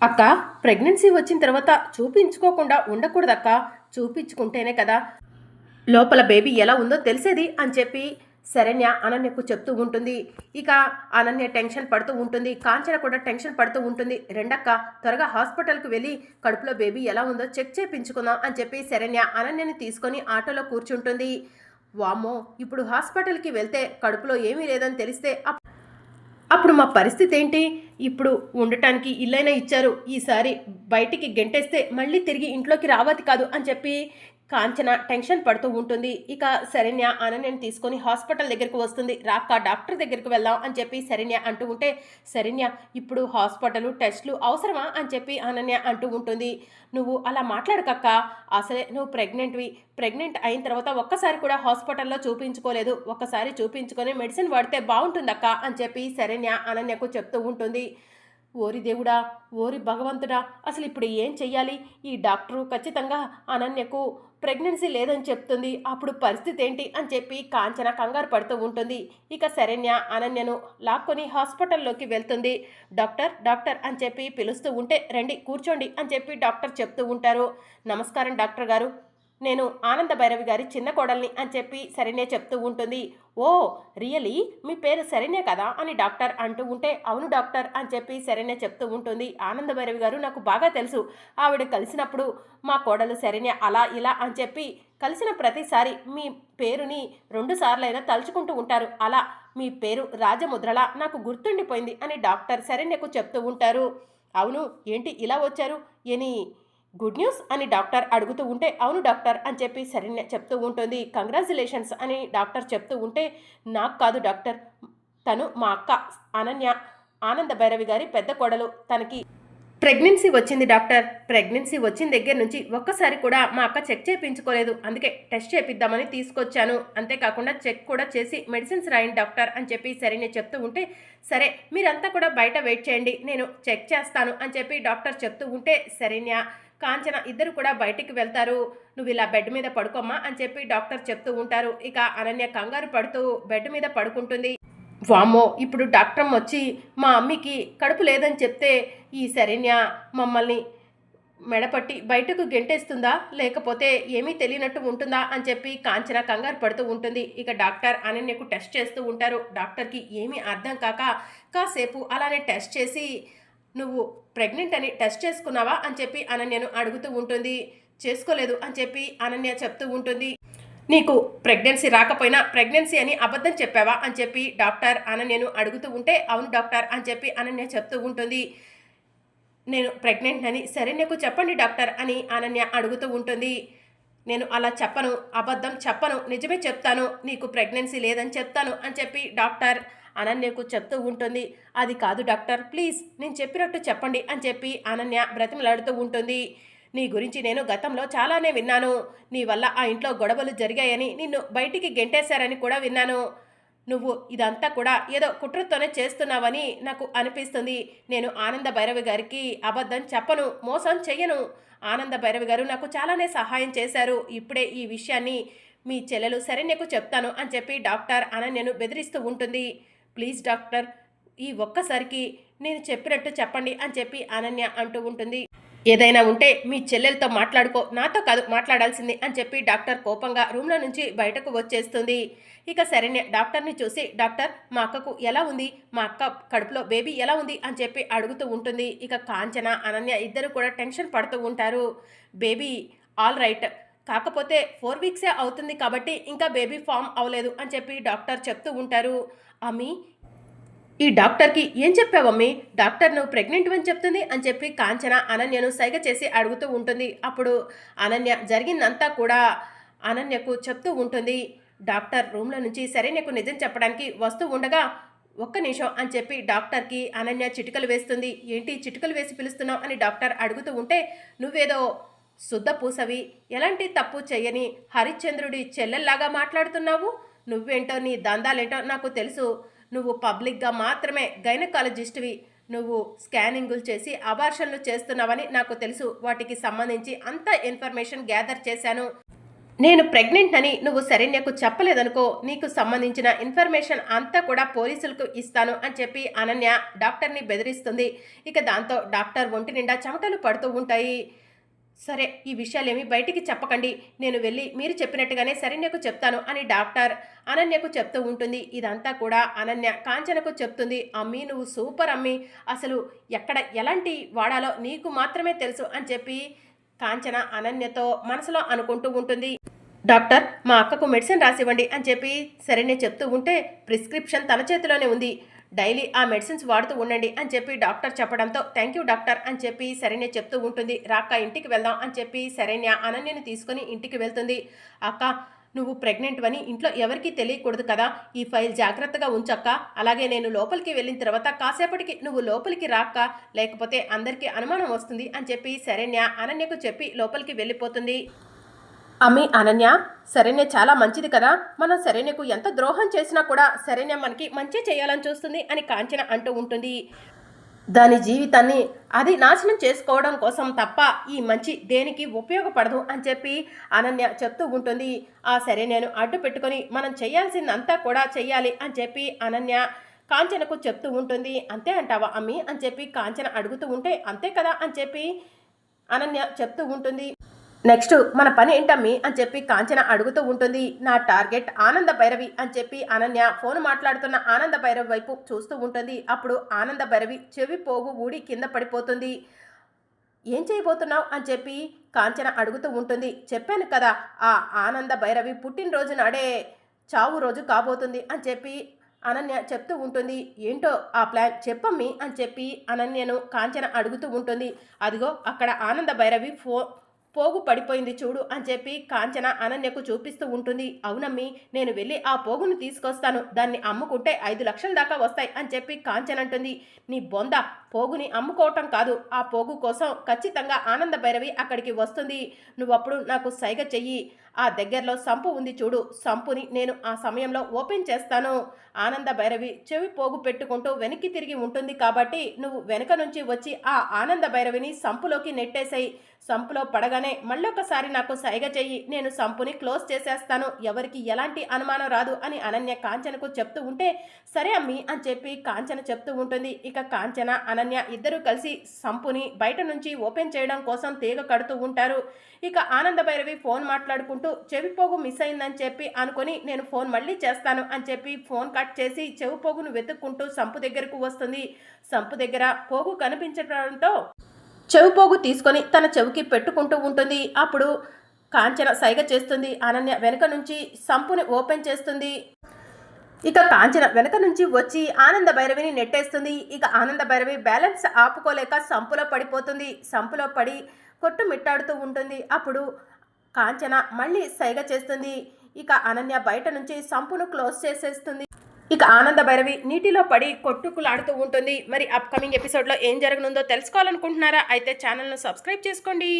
అక్క ప్రెగ్నెన్సీ వచ్చిన తర్వాత చూపించుకోకుండా ఉండకూడదక్క. చూపించుకుంటేనే కదా. లోపల బేబీ ఎలా ఉందో తెలిసేది అని చెప్పి శరణ్య అనన్యకు చెప్తూ ఉంటుంది. ఇక అనన్య టెన్షన్ పడుతూ ఉంటుంది. కాంచన కూడా టెన్షన్ పడుతూ ఉంటుంది. రెండక్క త్వరగా హాస్పిటల్కి వెళ్ళి కడుపులో బేబీ ఎలా ఉందో చెక్ చేయించుకుందాం అని చెప్పి శరణ్య అనన్యని తీసుకొని ఆటోలో కూర్చుంటుంది. వామ్మో ఇప్పుడు హాస్పిటల్కి వెళ్తే కడుపులో ఏమీ లేదని తెలిస్తే అప్పుడు మా పరిస్థితి ఏంటి? ఇప్పుడు ఉండటానికి ఇల్లైనా ఇచ్చారు. ఈసారి బయటికి గెంటేస్తే మళ్ళీ తిరిగి ఇంట్లోకి రావతి కాదు అని చెప్పి కాంచన టెన్షన్ పడుతూ ఉంటుంది. ఇక శరణ్య అనన్యని తీసుకొని హాస్పిటల్ దగ్గరికి వస్తుంది. రాక్క డాక్టర్ దగ్గరికి వెళ్దాం అని చెప్పి శరణ్య అంటూ ఉంటే శరణ్య ఇప్పుడు హాస్పిటల్ టెస్ట్లు అవసరమా అని చెప్పి అనన్య అంటూ ఉంటుంది. నువ్వు అలా మాట్లాడకక్క. అసలే నువ్వు ప్రెగ్నెంట్వి. ప్రెగ్నెంట్ అయిన తర్వాత ఒక్కసారి కూడా హాస్పిటల్లో చూపించుకోలేదు. ఒక్కసారి చూపించుకొని మెడిసిన్ వాడితే బాగుంటుందక్క అని చెప్పి శరణ్య అనన్యకు చెప్తూ ఉంటుంది. ఓరి దేవుడా ఓరి భగవంతుడా అసలు ఇప్పుడు ఏం చెయ్యాలి? ఈ డాక్టరు ఖచ్చితంగా అనన్యకు ప్రెగ్నెన్సీ లేదని చెప్తుంది. అప్పుడు పరిస్థితి ఏంటి? అని చెప్పి కాంచన కంగారు పడుతూ ఉంటుంది. ఇక శరణ్య అనన్యను లాక్కొని హాస్పిటల్లోకి వెళ్తుంది. డాక్టర్ డాక్టర్ అని చెప్పి పిలుస్తూ ఉంటే రండి కూర్చోండి అని చెప్పి డాక్టర్ చెప్తూ ఉంటారు. నమస్కారం డాక్టర్ గారు. నేను ఆనంద భైరవి గారి చిన్న కోడల్ని అని చెప్పి శరణ్య చెప్తూ ఉంటుంది. Oh really? మీ పేరు శరణ్య కదా? అని డాక్టర్ అంటూ ఉంటే అవును డాక్టర్ అని చెప్పి శరణ్య చెప్తూ ఉంటుంది. ఆనంద భైరవి గారు నాకు బాగా తెలుసు. ఆవిడ కలిసినప్పుడు మా కోడలు శరణ్య అలా ఇలా అని చెప్పి కలిసిన ప్రతిసారి మీ పేరుని రెండుసార్లైనా తలుచుకుంటూ ఉంటారు. అలా మీ పేరు రాజముద్రలా నాకు గుర్తుండిపోయింది అని డాక్టర్ సరిన్యకు చెప్తూ ఉంటారు. అవును ఏంటి ఇలా వచ్చారు? ఎనీ గుడ్ న్యూస్ అని డాక్టర్ అడుగుతూ ఉంటే అవును డాక్టర్ అని చెప్పి సరే చెప్తూ ఉంటుంది. కంగ్రాచులేషన్స్ అని డాక్టర్ చెప్తూ ఉంటే నాకు కాదు డాక్టర్. తను మా అక్క అనన్య ఆనంద భైరవి గారి పెద్ద కోడలు. తనకి ప్రెగ్నెన్సీ వచ్చింది డాక్టర్. ప్రెగ్నెన్సీ వచ్చిన దగ్గర నుంచి ఒక్కసారి కూడా మా అక్క చెక్ చేయించుకోలేదు అందుకే టెస్ట్ చేపిద్దామని తీసుకొచ్చాను. అంతేకాకుండా చెక్ కూడా చేసి మెడిసిన్స్ రాయండి డాక్టర్ అని చెప్పి శరణ్య చెప్తూ ఉంటే సరే మీరంతా కూడా బయట వెయిట్ చేయండి. నేను చెక్ చేస్తాను అని చెప్పి డాక్టర్ చెప్తూ ఉంటే సరేనా కాంచన ఇద్దరు కూడా బయటికి వెళ్తారు. నువ్వు ఇలా బెడ్ మీద పడుకోమ్మా అని చెప్పి డాక్టర్ చెప్తూ ఉంటారు. ఇక అనన్య కంగారు పడుతూ బెడ్ మీద పడుకుంటుంది. వామ్మో ఇప్పుడు డాక్టర్ వచ్చి మా అమ్మకి కడుపు లేదని చెప్తే ఈ శరణ్య మమ్మల్ని మెడపట్టి బయటకు గెంటేస్తుందా? లేకపోతే ఏమీ తెలియనట్టు ఉంటుందా? అని చెప్పి కాంచన కంగారు పడుతూ ఉంటుంది. ఇక డాక్టర్ అనన్యకు టెస్ట్ చేస్తూ ఉంటారు. డాక్టర్కి ఏమీ అర్థం కాక కాసేపు అలానే టెస్ట్ చేసి నువ్వు ప్రెగ్నెంట్ అని టెస్ట్ చేసుకున్నావా అని చెప్పి అనన్యను అడుగుతూ ఉంటుంది. చేసుకోలేదు అని చెప్పి అనన్య చెప్తూ ఉంటుంది. నీకు ప్రెగ్నెన్సీ రాకపోయినా ప్రెగ్నెన్సీ అని అబద్ధం చెప్పావా అని చెప్పి డాక్టర్ అనన్యను అడుగుతూ ఉంటే అవును డాక్టర్ అని చెప్పి అనన్య చెప్తూ ఉంటుంది. నేను ప్రెగ్నెంట్ అని శరణ్యకు చెప్పండి డాక్టర్ అని అనన్య అడుగుతూ ఉంటుంది. నేను అలా చెప్పను అబద్ధం చెప్పను నిజమే చెప్తాను నీకు ప్రెగ్నెన్సీ లేదని చెప్తాను అని చెప్పి డాక్టర్ అనన్యకు చెప్తూ ఉంటుంది. అది కాదు డాక్టర్ ప్లీజ్ నేను చెప్పినట్టు చెప్పండి అని చెప్పి అనన్య బ్రతిమలాడుతూ ఉంటుంది. నీ గురించి నేను గతంలో చాలానే విన్నాను. నీ వల్ల ఆ ఇంట్లో గొడవలు జరిగాయని నిన్ను బయటికి గెంటేశారని కూడా విన్నాను. నువ్వు ఇదంతా కూడా ఏదో కుట్రతోనే చేస్తున్నావని నాకు అనిపిస్తుంది. నేను ఆనంద భైరవి గారికి అబద్ధం చెప్పను మోసం చెయ్యను. ఆనంద భైరవి గారు నాకు చాలానే సహాయం చేశారు. ఇప్పుడే ఈ విషయాన్ని మీ చెల్లెలు శరణ్యకు చెప్తాను అని చెప్పి డాక్టర్ అనన్యను బెదిరిస్తూ ఉంటుంది. ప్లీజ్ డాక్టర్ ఈ ఒక్కసారికి నేను చెప్పినట్టు చెప్పండి అని చెప్పి అనన్య అంటూ ఉంటుంది. ఏదైనా ఉంటే మీ చెల్లెలతో మాట్లాడుకో నాతో కాదు మాట్లాడాల్సింది అని చెప్పి డాక్టర్ కోపంగా రూమ్లో నుంచి బయటకు వచ్చేస్తుంది. ఇక శరణ్య డాక్టర్ని చూసి డాక్టర్ మా అక్కకు ఎలా ఉంది? మా అక్క కడుపులో బేబీ ఎలా ఉంది? అని చెప్పి అడుగుతూ ఉంటుంది. ఇక కాంచన అనన్య ఇద్దరు కూడా టెన్షన్ పడుతూ ఉంటారు. బేబీ ఆల్ రైట్ కాకపోతే ఫోర్ వీక్సే అవుతుంది కాబట్టి ఇంకా బేబీ ఫామ్ అవ్వలేదు అని చెప్పి డాక్టర్ చెప్తూ ఉంటారు. అమ్మి ఈ డాక్టర్కి ఏం చెప్పావమ్మి డాక్టర్ నువ్వు ప్రెగ్నెంట్ అని చెప్తుంది అని చెప్పి కాంచన అనన్యను సైగ చేసి అడుగుతూ ఉంటుంది. అప్పుడు అనన్య జరిగిందంతా కూడా అనన్యకు చెప్తూ ఉంటుంది. డాక్టర్ రూమ్లో నుంచి సరైనకు నిజం చెప్పడానికి వస్తూ ఉండగా ఒక్క నిమిషం అని చెప్పి డాక్టర్కి అనన్య చిటికలు వేస్తుంది. ఏంటి చిటికలు వేసి పిలుస్తున్నావు? అని డాక్టర్ అడుగుతూ ఉంటే నువ్వేదో శుద్ధ పూసవి. ఎలాంటి తప్పు చెయ్యని హరిశ్చంద్రుడి చెల్లెల్లాగా మాట్లాడుతున్నావు? నువ్వేంటో నీ దందాలేంటో నాకు తెలుసు. నువ్వు పబ్లిక్గా మాత్రమే గైనకాలజిస్ట్వి. నువ్వు స్కానింగులు చేసి అబార్షన్లు చేస్తున్నావని నాకు తెలుసు. వాటికి సంబంధించి అంత ఇన్ఫర్మేషన్ గ్యాదర్ చేశాను. నేను ప్రెగ్నెంట్ అని నువ్వు శరణ్యకు చెప్పలేదనుకో నీకు సంబంధించిన ఇన్ఫర్మేషన్ అంతా కూడా పోలీసులకు ఇస్తాను అని చెప్పి అనన్య డాక్టర్ని బెదిరిస్తుంది. ఇక దాంతో డాక్టర్ ఒంటి నిండా చెమటలు పడుతూ ఉంటాయి. సరే ఈ విషయాలేమీ బయటికి చెప్పకండి. నేను వెళ్ళి మీరు చెప్పినట్టుగానే శరణ్యకు చెప్తాను అని డాక్టర్ అనన్యకు చెప్తూ ఉంటుంది. ఇదంతా కూడా అనన్య కాంచనకు చెప్తుంది. అమ్మి నువ్వు సూపర్ అమ్మి. అసలు ఎక్కడ ఎలాంటి వాడాలో నీకు మాత్రమే తెలుసు అని చెప్పి కాంచన అనన్యతో మనసులో అనుకుంటూ ఉంటుంది. డాక్టర్ మా అక్కకు మెడిసిన్ రాసివ్వండి అని చెప్పి శరణ్య చెప్తూ ఉంటే ప్రిస్క్రిప్షన్ తన చేతిలోనే ఉంది. డైలీ ఆ మెడిసిన్స్ వాడుతూ ఉండండి అని చెప్పి డాక్టర్ చెప్పడంతో థ్యాంక్ యూ డాక్టర్ అని చెప్పి శరణ్య చెప్తూ ఉంటుంది. రాక్క ఇంటికి వెళ్దాం అని చెప్పి శరణ్య అనన్యని తీసుకొని ఇంటికి వెళ్తుంది. అక్క నువ్వు ప్రెగ్నెంట్ అని ఇంట్లో ఎవరికీ తెలియకూడదు కదా. ఈ ఫైల్ జాగ్రత్తగా ఉంచక్క. అలాగే నేను లోపలికి వెళ్ళిన తర్వాత కాసేపటికి నువ్వు లోపలికి రాక్క. లేకపోతే అందరికీ అనుమానం వస్తుంది అని చెప్పి శరణ్య అనన్యకు చెప్పి లోపలికి వెళ్ళిపోతుంది. అమ్మి అనన్య శరణ్య చాలా మంచిది కదా. మనం శరణ్యకు ఎంత ద్రోహం చేసినా కూడా శరణ్య మనకి మంచి చేయాలని చూస్తుంది అని కాంచన అంటూ ఉంటుంది. దాని జీవితాన్ని అది నాశనం చేసుకోవడం కోసం తప్ప ఈ మంచి దేనికి ఉపయోగపడదు అని చెప్పి అనన్య చెప్తూ ఉంటుంది. ఆ సరే నేను అడ్డు పెట్టుకొని మనం చేయాల్సిందంతా కూడా చెయ్యాలి అని చెప్పి అనన్య కాంచనకు చెప్తూ ఉంటుంది. అంతే అంటావా అమ్మి అని చెప్పి కాంచన అడుగుతూ ఉంటే అంతే కదా అని చెప్పి అనన్య చెప్తూ ఉంటుంది. నెక్స్ట్ మన పని ఏంటమ్మి అని చెప్పి కాంచన అడుగుతూ ఉంటుంది. నా టార్గెట్ ఆనంద భైరవి అని చెప్పి అనన్య ఫోన్ మాట్లాడుతున్న ఆనంద భైరవి వైపు చూస్తూ ఉంటుంది. అప్పుడు ఆనంద భైరవి చెవి పోగు ఊడి కింద పడిపోతుంది. ఏం చేయబోతున్నావు అని చెప్పి కాంచన అడుగుతూ ఉంటుంది. చెప్పాను కదా ఆ ఆనంద భైరవి పుట్టినరోజు నాడే చావు రోజు కాబోతుంది అని చెప్పి అనన్య చెప్తూ ఉంటుంది. ఏంటో ఆ ప్లాన్ చెప్పమ్మి అని చెప్పి అనన్యను కాంచన అడుగుతూ ఉంటుంది. అదిగో అక్కడ ఆనంద భైరవి ఫో పోగు పడిపోయింది చూడు అని చెప్పి కాంచన అనన్యకు చూపిస్తూ ఉంటుంది. అవునమ్మి నేను వెళ్ళి ఆ పోగును తీసుకొస్తాను. దాన్ని అమ్ముకుంటే ఐదు లక్షల దాకా వస్తాయి అని చెప్పి కాంచన అంటుంది. నీ బొంద పోగుని అమ్ముకోవటం కాదు. ఆ పోగు కోసం ఖచ్చితంగా ఆనంద భైరవి అక్కడికి వస్తుంది. నువ్వప్పుడు నాకు సైగ చెయ్యి. ఆ దగ్గరలో సంపు ఉంది చూడు. సంపుని నేను ఆ సమయంలో ఓపెన్ చేస్తాను. ఆనంద భైరవి చెవి పోగు పెట్టుకుంటూ వెనక్కి తిరిగి ఉంటుంది కాబట్టి నువ్వు వెనక నుంచి వచ్చి ఆ ఆనంద భైరవిని సంపులోకి నెట్టేసేయి. సంపులో పడగానే మళ్ళొకసారి నాకు సైగ చెయ్యి. నేను సంపుని క్లోజ్ చేసేస్తాను. ఎవరికి ఎలాంటి అనుమానం రాదు అని అనన్య కాంచనకు చెప్తూ ఉంటే సరే అమ్మి అని చెప్పి కాంచన చెప్తూ ఉంటుంది. ఇక కాంచన అనన్య ఇద్దరూ కలిసి సంపుని బయట నుంచి ఓపెన్ చేయడం కోసం తీగ కడుతూ ఉంటారు. ఇక ఆనంద భైరవి ఫోన్ మాట్లాడుకుంటూ చెవి పోగు మిస్ అయిందని చెప్పి అనుకొని నేను ఫోన్ మళ్ళీ చేస్తాను అని చెప్పి ఫోన్ కట్ చేసి చెవి పోగును వెతుక్కుంటూ సంపు దగ్గరకు వస్తుంది. సంపు దగ్గర పోగు కనిపించడంతో చెవి పోగు తీసుకొని తన చెవికి పెట్టుకుంటూ ఉంటుంది. అప్పుడు కాంచన సైగ చేస్తుంది. అనన్య వెనుక నుంచి సంపుని ఓపెన్ చేస్తుంది. ఇక కాంచన వెనక నుంచి వచ్చి ఆనంద భైరవిని నెట్టేస్తుంది. ఇక ఆనంద భైరవి బ్యాలెన్స్ ఆపుకోలేక సంపులో పడిపోతుంది. సంపులో పడి కొట్టుమిట్టాడుతూ ఉంటుంది. అప్పుడు కాంచన మళ్ళీ సైగ చేస్తుంది. ఇక అనన్య బయట నుంచి సంపును క్లోజ్ చేసేస్తుంది. ఇక ఆనంద భైరవి నీటిలో పడి కొట్టుకులాడుతూ ఉంటుంది. మరి అప్కమింగ్ ఎపిసోడ్లో ఏం జరగనుందో తెలుసుకోవాలనుకుంటున్నారా? అయితే ఛానల్ను సబ్స్క్రైబ్ చేసుకోండి.